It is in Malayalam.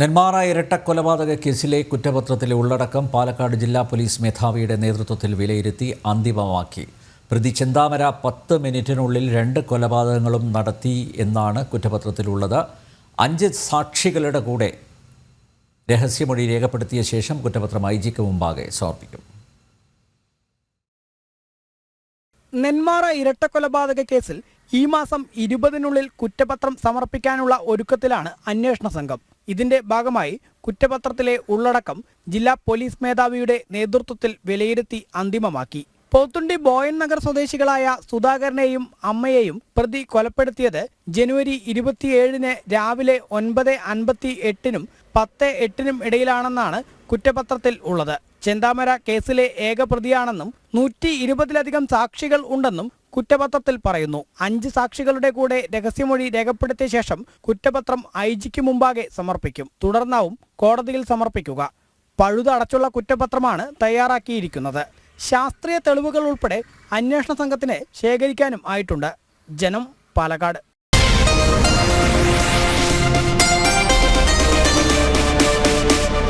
നെന്മാറ ഇരട്ടക്കൊലപാതക കേസിലെ കുറ്റപത്രത്തിലെ ഉള്ളടക്കം പാലക്കാട് ജില്ലാ പോലീസ് മേധാവിയുടെ നേതൃത്വത്തിൽ വിലയിരുത്തി അന്തിമമാക്കി. പ്രതി ചെന്താമര പത്ത് മിനിറ്റിനുള്ളിൽ രണ്ട് കൊലപാതകങ്ങളും നടത്തി എന്നാണ് കുറ്റപത്രത്തിലുള്ളത്. അഞ്ച് സാക്ഷികളുടെ കൂടെ രഹസ്യമൊഴി രേഖപ്പെടുത്തിയ ശേഷം കുറ്റപത്രം ഐ ജിക്ക് മുമ്പാകെ സമർപ്പിക്കും. നെന്മാറ ഇരട്ടക്കൊലപാതക കേസിൽ ഈ മാസം ഇരുപതിനുള്ളിൽ കുറ്റപത്രം സമർപ്പിക്കാനുള്ള ഒരുക്കത്തിലാണ് അന്വേഷണ സംഘം. ഇതിന്റെ ഭാഗമായി കുറ്റപത്രത്തിലെ ഉള്ളടക്കം ജില്ലാ പോലീസ് മേധാവിയുടെ നേതൃത്വത്തിൽ വിലയിരുത്തി അന്തിമമാക്കി. പോത്തുണ്ടി ബോയൻ നഗർ സ്വദേശികളായ സുധാകരനെയും അമ്മയെയും പ്രതി കൊലപ്പെടുത്തിയത് ജനുവരി ഇരുപത്തിയേഴിന് രാവിലെ ഒൻപത് അൻപത്തി എട്ടിനും പത്ത് എട്ടിനും ഇടയിലാണെന്നാണ് കുറ്റപത്രത്തിൽ ഉള്ളത്. ചെന്താമര കേസിലെ ഏക പ്രതിയാണെന്നും നൂറ്റി ഇരുപതിലധികം സാക്ഷികൾ ഉണ്ടെന്നും കുറ്റപത്രത്തിൽ പറയുന്നു. അഞ്ച് സാക്ഷികളുടെ കൂടെ രഹസ്യമൊഴി രേഖപ്പെടുത്തിയ ശേഷം കുറ്റപത്രം ഐ ജിക്ക് മുമ്പാകെ സമർപ്പിക്കും. തുടർന്നാവും കോടതിയിൽ സമർപ്പിക്കുക. പഴുതടച്ചുള്ള കുറ്റപത്രമാണ് തയ്യാറാക്കിയിരിക്കുന്നത്. ശാസ്ത്രീയ തെളിവുകൾ ഉൾപ്പെടെ അന്വേഷണ സംഘത്തിന് ശേഖരിക്കാനും ആയിട്ടുണ്ട്. ജനം പാലക്കാട്.